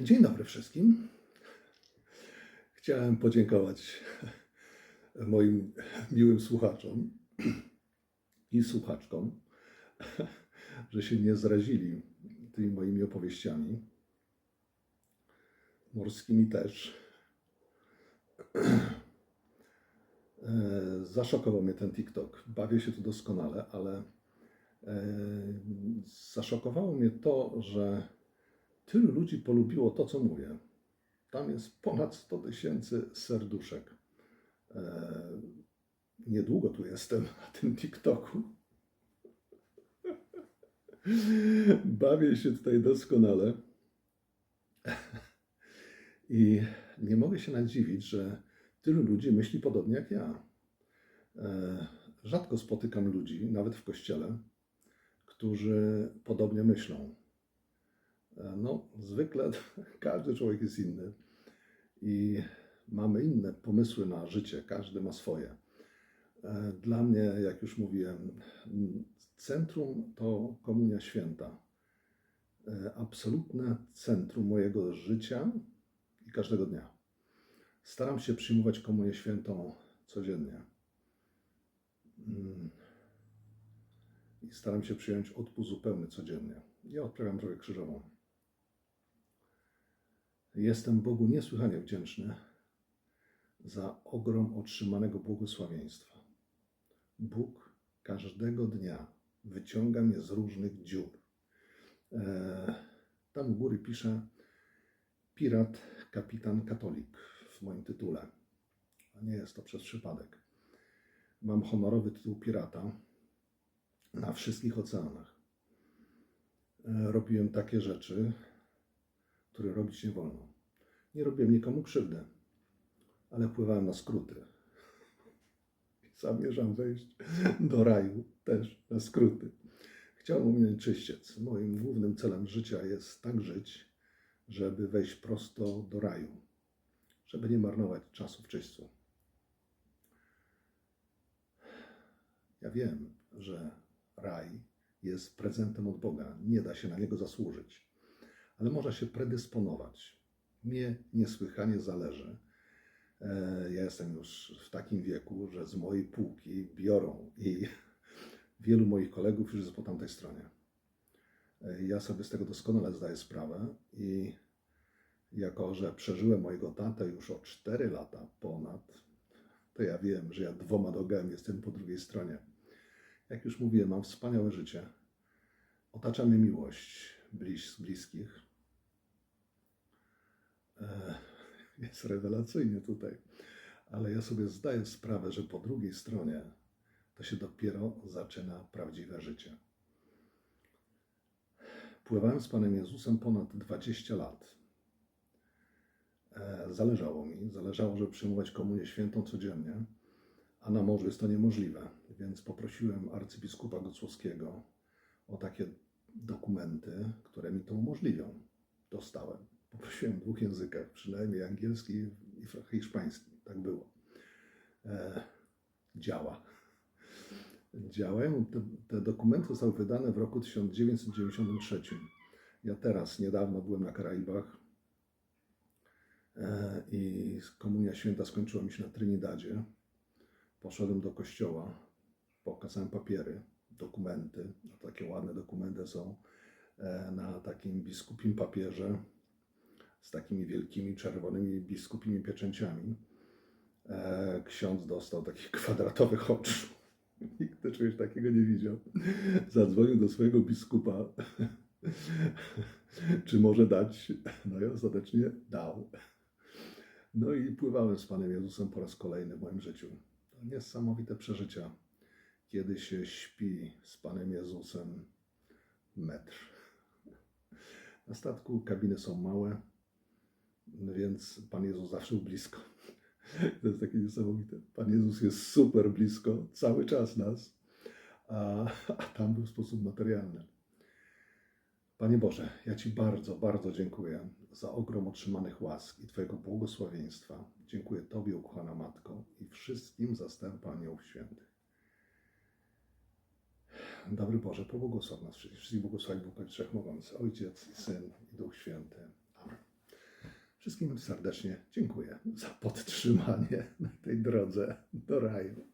Dzień dobry wszystkim. Chciałem podziękować moim miłym słuchaczom i słuchaczkom, że się nie zrazili tymi moimi opowieściami. Morskimi też. Zaszokował mnie ten TikTok. Bawię się tu doskonale, ale e, zaszokowało mnie to, że tylu ludzi polubiło to, co mówię. Tam jest ponad 100 tysięcy serduszek. E, niedługo tu jestem na tym TikToku. Bawię się tutaj doskonale. I nie mogę się nadziwić, że tylu ludzi myśli podobnie jak ja. E, rzadko spotykam ludzi, nawet w kościele, którzy podobnie myślą. E, No, zwykle każdy człowiek jest inny i mamy inne pomysły na życie, każdy ma swoje. E, Dla mnie, jak już mówiłem, centrum to Komunia Święta. E, Absolutne centrum mojego życia i każdego dnia. Staram się przyjmować Komunię Świętą codziennie. Mm. I staram się przyjąć odpust zupełny codziennie. Ja odprawiam drogę krzyżową. Jestem Bogu niesłychanie wdzięczny za ogrom otrzymanego błogosławieństwa. Bóg każdego dnia wyciąga mnie z różnych dziur. E, tam u góry pisze pirat, kapitan, katolik w moim tytule. A nie jest to przez przypadek. Mam honorowy tytuł pirata na wszystkich oceanach. E, Robiłem takie rzeczy, które robić nie wolno. Nie robiłem nikomu krzywdy, ale wpływałem na skróty. Zamierzam wejść do raju też na skróty. Chciałem ominąć czyściec. Moim głównym celem życia jest tak żyć, żeby wejść prosto do raju, żeby nie marnować czasu w czyśćcu. Ja wiem, że raj jest prezentem od Boga, nie da się na niego zasłużyć, ale można się predysponować. Mnie niesłychanie zależy. E, Ja jestem już w takim wieku, że z mojej półki biorą i wielu moich kolegów już jest po tamtej stronie. E, Ja sobie z tego doskonale zdaję sprawę i jako, że przeżyłem mojego tatę już o 4 lata ponad, to ja wiem, że ja dwoma nogami jestem po drugiej stronie. Jak już mówiłem, mam wspaniałe życie. Otacza mnie miłość blis, bliskich. E, Jest rewelacyjnie tutaj. Ale ja sobie zdaję sprawę, że po drugiej stronie to się dopiero zaczyna prawdziwe życie. Pływałem z Panem Jezusem ponad 20 lat. E, Zależało mi, zależało, żeby przyjmować komunię świętą codziennie, a na morzu jest to niemożliwe, więc poprosiłem arcybiskupa Gocłowskiego o takie dokumenty, które mi to umożliwią. Dostałem. Poprosiłem w dwóch językach, przynajmniej angielski i hiszpański. Tak było. E, działa. Działają. Te, te dokumenty zostały wydane w roku 1993. Ja teraz, niedawno byłem na Karaibach e, i komunia święta skończyła mi się na Trinidadzie. Poszedłem do kościoła, pokazałem papiery, dokumenty. No, takie ładne dokumenty są e, na takim biskupim papierze z takimi wielkimi czerwonymi biskupimi pieczęciami. E, ksiądz dostał takich kwadratowych oczu. Nigdy czegoś takiego nie widział. Zadzwonił do swojego biskupa, czy może dać. No i ostatecznie dał. No i pływałem z Panem Jezusem po raz kolejny w moim życiu. To niesamowite przeżycia, kiedy się śpi z Panem Jezusem metr. Na statku kabiny są małe, więc Pan Jezus zawsze był blisko. To jest takie niesamowite. Pan Jezus jest super blisko, cały czas nas, a, a tam był sposób materialny. Panie Boże, ja Ci bardzo, bardzo dziękuję za ogrom otrzymanych łask i Twojego błogosławieństwa. Dziękuję Tobie, ukochana Matko, i wszystkim zastępom aniołów świętych. Dobry Boże, pobłogosław nas wszystkich. Wszystkich błogosławi Bóg Wszechmogący, Ojciec, Syn i Duch Święty. Wszystkim serdecznie dziękuję za podtrzymanie na tej drodze do raju.